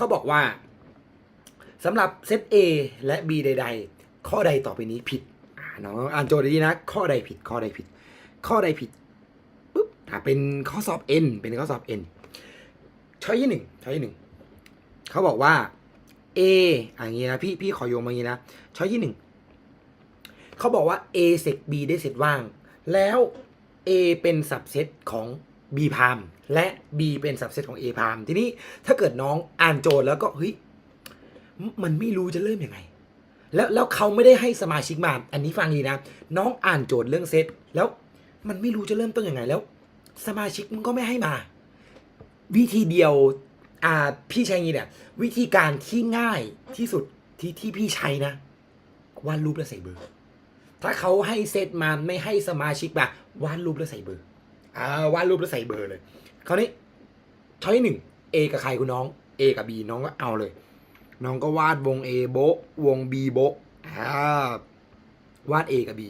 เขาบอกว่าสำหรับเซต A และ B ใด ๆ ข้อใดต่อไปนี้ผิดน้องอ่านโจทย์ดีนะ ข้อใดผิด ข้อใดผิด ข้อใดผิดปุ๊บเป็นข้อสอบ N เป็นข้อสอบ N ช้อยที่หนึ่งช้อยที่หนึ่งเขาบอกว่า A อ่าอย่างงี้นะพี่พี่ขอโยงมาอย่างงี้นะช้อยที่หนึ่งเขาบอกว่า A เซก B ได้เซตว่าง แล้ว A เป็นสับเซตของ B พามและ B เป็นสับเซตของ A พามทีนี้ถ้าเกิดน้องอ่านโจทย์แล้วก็เฮ้ยมันไม่รู้จะเริ่มยังไง แล้วแล้วเขาไม่ได้ให้สมาชิกมา อันนี้ฟังดีนะ น้องอ่านโจทย์เรื่องเซตแล้วมันไม่รู้จะเริ่มต้นยังไงแล้ว สมาชิกมันก็ไม่ให้มา วิธีเดียวอ่าพี่ใช้งี้เนี่ย วิธีการที่ง่ายที่สุดที่ที่พี่ใช้นะวาดรูปแล้วใส่เบอร์ ถ้าเขาให้เซตมาไม่ให้สมาชิกมาวาดรูปแล้วใส่เบอร์ อ่าวาดรูปแล้วใส่เบอร์เลยคราวนี้ช้อยหนึ่ง A กับใครคุณน้อง A กับ B น้องก็เอาเลย น้องก็วาดวง A โบวง B โบอ่าวาด A กับ B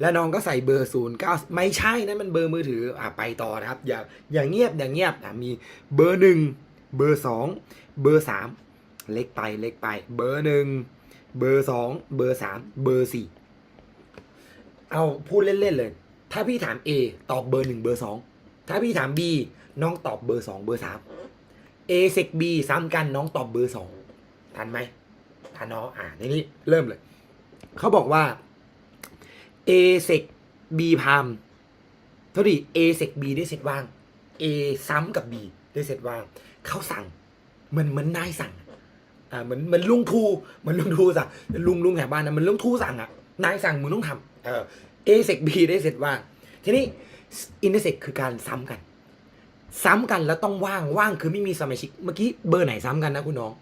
แล้วน้องก็ใส่เบอร์ศูนย์เก้าไม่ใช่นะมันเบอร์มือถืออ่าไปต่อนะครับ อย่าอย่าเงียบอย่าเงียบอะมีเบอร์หนึ่งเบอร์สองเบอร์สามเล็กไปเล็กไป เบอร์หนึ่งเบอร์สองเบอร์สามเบอร์สี่เอาพูดเล่นๆเลย ถ้าพี่ถาม A ตอบเบอร์หนึ่งเบอร์สองถ้าพี่ถาม B น้องตอบเบอร์สองเบอร์สาม A เซก B ซ้ำกันน้องตอบเบอร์สองทันไหมทันเนาะอ่าในนี้เริ่มเลย เขาบอกว่า A เซก B พามเท่าดิ A เซก B ได้เซตว่าง A ซ้ำกับ B ได้เซตว่าง เขาสั่งเหมือนเหมือนนายสั่งอ่าเหมือนเหมือนลุงทูเหมือนลุงทูสั่งลุงลุงแถวบ้านนะเหมันลุงทูสั่งอะนายสั่งมึงต้องทำเออ A เซก B ได้เสร็จว่าง ทีนี้อินเตอร์เซกคือการซ้ำกัน ซ้ำกันแล้วต้องว่างว่างคือไม่มีสมาชิก เมื่อกี้เบอร์ไหนซ้ำกันนะคุณน้อง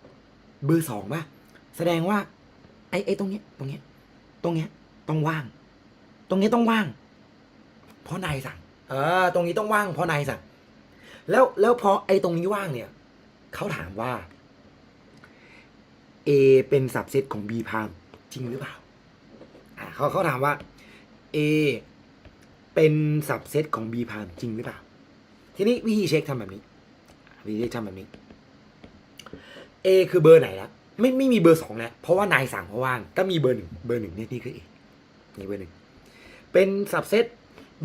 เบอร์สองป่ะ แสดงว่า ไอ้ไอ้ตรงเนี้ยตรงเนี้ยตรงเนี้ยต้องว่าง ตรงนี้ต้องว่าง เพราะนายสั่ง เออ ตรงนี้ต้องว่างเพราะนายสั่ง แล้วแล้วพอไอ้ตรงนี้ว่างเนี่ยเขาถามว่า A เป็นสับเซตของ B พามจริงหรือเปล่าเขาเขาถามว่า A เป็นสับเซตของ B พามจริงหรือเปล่า ทีนี้วิธีเช็คทำแบบนี้ วิธีเช็คทำแบบนี้ A คือเบอร์ไหนละไม่ไม่มีเบอร์สองแล้วเพราะว่านายสั่งเพราะว่างก็มีเบอร์หนึ่งเบอร์หนึ่งนี่นี่คือ A นี่เบอร์หนึ่งเป็นสับเซต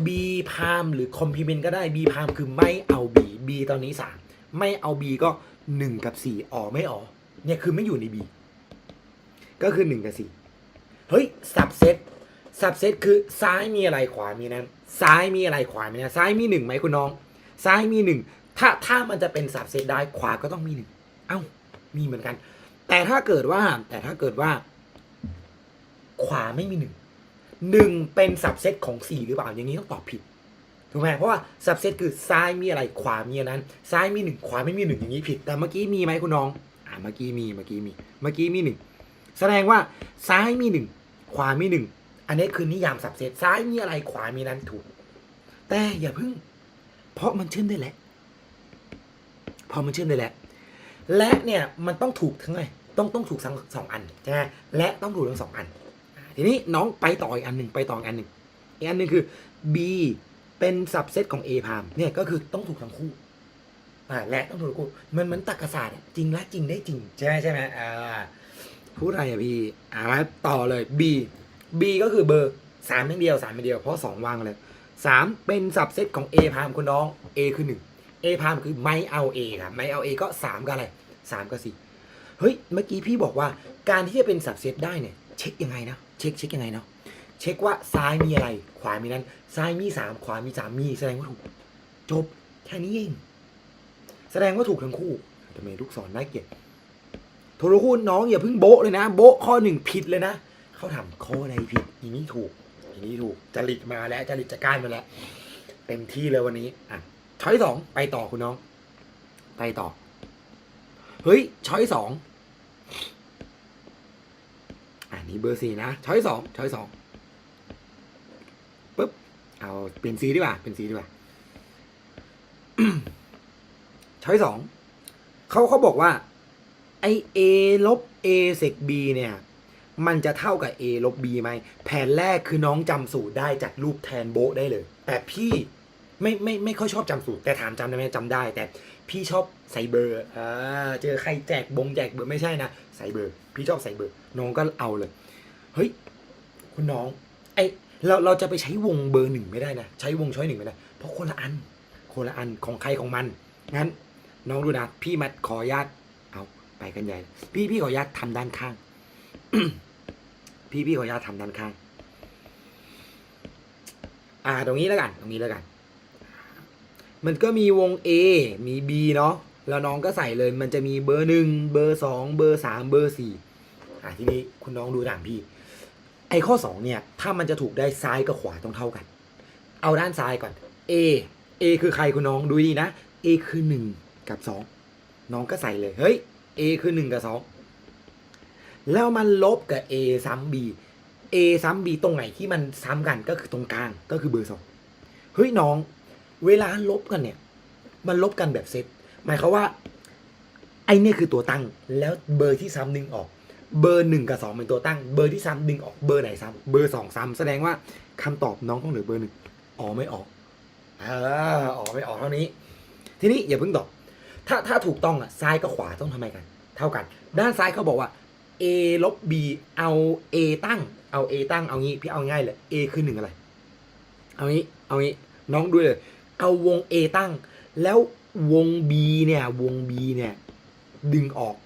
B พามหรือคอมพ l เมนต์ก็ได้ B พามคือไม่เอา B B ตอนนี้สามไม่เอา B ก็หนึ่งกับสี่อ๋อไม่อ๋อเนี่ยคือไม่อยู่ใน B ก็คือหนึ่งกับสี่เฮ้ยสับเซต สับเซตคือซ้ายมีอะไรขวามีนั้น ซ้ายมีอะไรขวามีนั้นซ้ายมีหนึ่งไหมคุณน้อง ซ้ายมีหนึ่งถ้าถ้ามันจะเป็นสับเซตได้ขวาก็ต้องมีหนึ่งเอ้า มีเหมือนกัน แต่ถ้าเกิดว่า แต่ถ้าเกิดว่า ขวาไม่มีหนึ่งหนึ่งเป็นสับเซตของสี่หรือเปล่าอย่างนี้ต้องตอบผิดถูกไหมเพราะว่าสับเซตคือซ้ายมีอะไรขวามีนั้น ซ้ายมีหนึ่งขวาไม่มีหนึ่งอย่างนี้ผิด แต่เมื่อกี้มีไหมคุณน้อง อ่าเมื่อกี้มีเมื่อกี้มี เมื่อกี้มีหนึ่งแสดงว่าซ้ายมีหนึ่งขวามีหนึ่ง อันนี้คือนิยามสับเซตซ้ายมีอะไรขวามีนั้นถูก แต่อย่าเพิ่ง เพราะมันเชื่อมได้แล้วพอมันเชื่อมได้แล้ว และเนี่ยมันต้องถูกทั้งไงต้องต้องถูกทั้งสองอันใช่ไหมและต้องถูกทั้งสองอัน ทีนี้น้องไปต่ออีกอันหนึ่งไปต่ออีกอันหนึ่งอีกอันหนึ่งคือ B เป็นสับเซตของ A พามเนี่ยก็คือต้องถูกทั้งคู่อ่าและต้องถูกทั้งคู่มันเหมือนตรรกศาสตร์จริงและจริงได้จริง ใช่ไหมใช่ไหมอ่าพูดอะไรอะพี่อ่ามาต่อเลย B B ก็คือเบอร์สามอย่างเดียวสามอย่างเดียวเพราะสองวางเลยสามเป็นสับเซตของ A พามคุณน้อง A คือหนึ่ง A พามคือไม่เอา A ครับไม่เอา A ก็สามก็อะไรสามก็สี่เฮ้ยเมื่อกี้พี่บอกว่าการที่จะเป็นสับเซตได้เนี่ยเช็คยังไงนะเช็คเช็คยังไงเนาะเช็คว่าซ้ายมีอะไร ขวามีนั้น ซ้ายมีสามขวามีสามมีแสดงว่าถูก จบแค่นี้เองแสดงว่าถูกทั้งคู่ทำไมลูกศรน่าเกลียดโทรคุณน้องอย่าเพิ่งโบะเลยนะ โบะข้อหนึ่งผิดเลยนะ เขาถามข้อใดผิดอีนี้ถูกอีนี้ถูกจริตมาแล้วจริตจักรานมาแล้วเต็มที่เลยวันนี้ อะช้อยสองไปต่อคุณน้อง ไปต่อ เฮ้ยช้อยสองอันนี้เบอร์สี่นะช้อยสองช้อยสองปุ๊บเอาเปลี่ยนสีดีกว่าเป็นสีดีกว่าช้อยสองเขาเขาบอกว่า ไอ a ลบ a เซก b เนี่ย มันจะเท่ากับ a ลบ b ไหมแผนแรกคือน้องจำสูตรได้จากรูปแทนโบะได้เลย แต่พี่ไม่ไม่ไม่ค่อยชอบจำสูตรแต่ถามจำได้ไหมจำได้ แต่พี่ชอบใส่เบอร์อ่าเจอใครแจกบงแจกเบอร์ไม่ใช่นะใส่เบอร์ พี่ชอบใส่เบอร์ น้องก็เอาเลย เฮ้ย คุณน้องไอเราเราจะไปใช้วงเบอร์หนึ่งไม่ได้นะ ใช้วงช้อยหนึ่งไม่ได้ เพราะคนละอัน คนละอันของใครของมัน งั้น น้องดูนะ พี่มาขออนุญาตเอาไปกันใหญ่ พี่พี่ขออนุญาตทำด้านข้าง พี่พี่ขออนุญาตทำด้านข้าง อ่า ตรงนี้แล้วกัน ตรงนี้แล้วกัน มันก็มีวง A มี B เนาะ แล้วน้องก็ใส่เลย มันจะมีเบอร์หนึ่ง เบอร์สอง เบอร์สาม เบอร์สี่อ่าทีนี้คุณน้องดูตามพี่ ไอ้ข้อสองเนี่ย ถ้ามันจะถูกได้ซ้ายกับขวาต้องเท่ากัน เอาด้านซ้ายก่อน A A คือใครคุณน้องดูดีนะ A คือหนึ่งกับสอง น้องก็ใส่เลย เฮ้ย A คือหนึ่งกับสอง แล้วมันลบกับ A ซ้ำ B A ซ้ำ B ตรงไหนที่มันซ้ำกันก็คือตรงกลางก็คือเบอร์สองเฮ้ยน้อง เวลาลบกันเนี่ย มันลบกันแบบเซตหมายความว่า ไอเนี่ยคือตัวตั้ง แล้วเบอร์ที่ซ้ำดึงออก เบอร์หนึ่งกับสองเป็นตัวตั้ง เบอร์ที่ซ้ำดึงออกเบอร์ไหนซ้ำเบอร์สองซ้ำแสดงว่าคำตอบน้องต้องเหลือเบอร์หนึ่งอ๋อไม่ออกเออออกไม่ออกเท่านี้ ทีนี้อย่าเพิ่งตอบถ้าถ้าถูกต้องอะซ้ายกับขวาต้องทำไมกัน เท่ากัน ด้านซ้ายเขาบอกว่า a ลบ b เอา a ตั้ง เอา a ตั้ง เอางี้ พี่เอาง่ายเลย a คือหนึ่งอะไร เอางี้ เอางี้ น้องดูเลย เอาวง a ตั้ง แล้ววง b เนี่ย วง b เนี่ย ดึงออก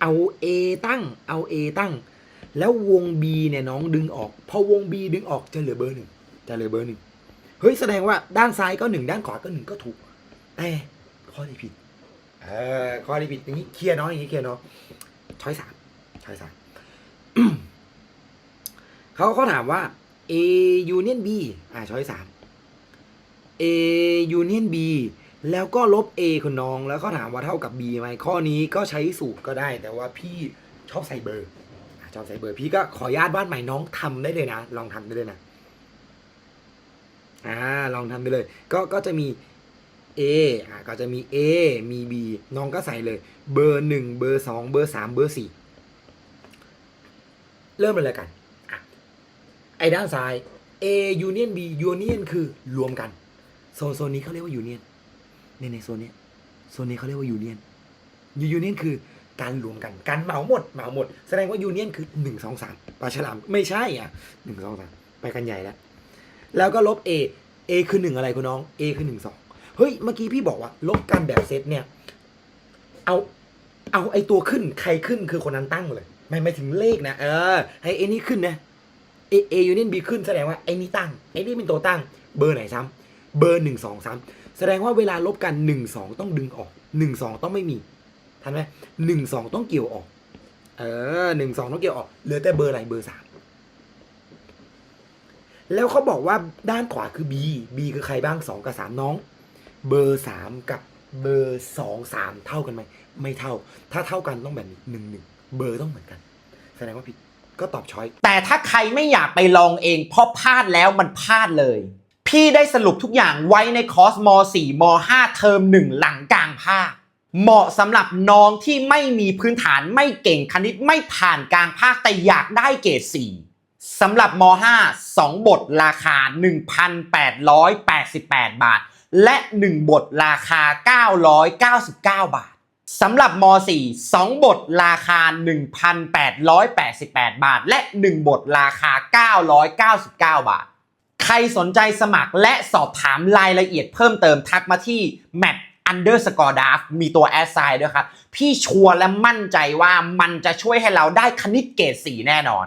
เอา a ตั้ง เอา a ตั้ง แล้ววง b เนี่ยน้องดึงออก พอวง b ดึงออกจะเหลือเบอร์หนึ่ง จะเหลือเบอร์หนึ่ง เฮ้ย แสดงว่าด้านซ้ายก็หนึ่งด้านขวาก็หนึ่งก็ถูก แต่ข้อที่ผิด เออ ข้อที่ผิดอย่างนี้เคลียร์เนาะอย่างนี้เคลียร์เนาะช้อยสาม ช้อยสามเขาเขาถามว่า A union B อ่าช้อยสาม A union B แล้วก็ลบ A คุณน้องแล้วเขาถามว่าเท่ากับ B ไหมข้อนี้ก็ใช้สูตรก็ได้ แต่ว่าพี่ชอบใส่เบอร์อะชอบใส่เบอร์พี่ก็ขออนุญาตวาดใหม่น้องทำได้เลยนะ ลองทำได้เลยนะอ่าลองทำได้เลย ก็ก็จะมี A อ่าก็จะมี A มี B น้องก็ใส่เลย เบอร์หนึ่งเบอร์สองเบอร์สามเบอร์สี่ เริ่มเลยกันอไอ้ด้านซ้าย A union B union คือรวมกันโซนโซนนี้เขาเรียกว่า union ในในโซนนี้โซนนี้เขาเรียกว่า union union คือการรวมกันการเหมาหมดเหมาหมด แสดงว่า union คือหนึ่งสองสามปลาฉลามไม่ใช่อะหนึ่งสองสามไปกันใหญ่แล้ว แล้วก็ลบ A A คือหนึ่งอะไรคุณน้อง A คือหนึ่งสองเฮ้ย เมื่อกี้พี่บอกว่า ลบกันแบบเซตเนี่ย เอาเอาไอตัวขึ้นใครขึ้นคือคนนั้นตั้งเลย ไม่ไม่ถึงเลขนะเออให้เอนี่ขึ้นนะ A A ยูเนียน B ขึ้นแสดงว่าไอ้นี่ตั้งไอ้นี่เป็นตัวตั้ง เบอร์ไหนซ้ำเบอร์หนึ่งสองซ้ำแสดงว่าเวลาลบกันหนึ่งสองต้องดึงออกหนึ่งสองต้องไม่มีทันไหมหนึ่งสองต้องเกี่ยวออก เออหนึ่งสองต้องเกี่ยวออกเหลือแต่เบอร์อะไรเบอร์สามแล้วเขาบอกว่าด้านขวาคือ B B คือใครบ้างสองกับสามน้อง เบอร์สามกับเบอร์สองสามเท่ากันไหม ไม่เท่า ถ้าเท่ากันต้องแบบนี้หนึ่งหนึ่ง เบอร์ต้องเหมือนกัน แสดงว่าผิดก็ตอบช้อย แต่ถ้าใครไม่อยากไปลองเองเพราะพลาดแล้วมันพลาดเลย พี่ได้สรุปทุกอย่างไว้ในคอร์สม .4 ม .5 เทอม1 หลังกลางภาค เหมาะสำหรับน้องที่ไม่มีพื้นฐานไม่เก่งคณิตไม่ผ่านกลางภาคแต่อยากได้เกรด4สำหรับม .5 2 บทราคา 1,888 บาท และ 1 บทราคา 999 บาท สำหรับม .4 2 บทราคา 1,888 บาท และ 1 บทราคา 999 บาท ใครสนใจสมัครและสอบถามรายละเอียดเพิ่มเติมทักมาที่ map underscore d a f มีตัวแอดไซน์ด้วยครับ พี่ชัวร์และมั่นใจว่ามันจะช่วยให้เราได้คณิตเกรด4แน่นอน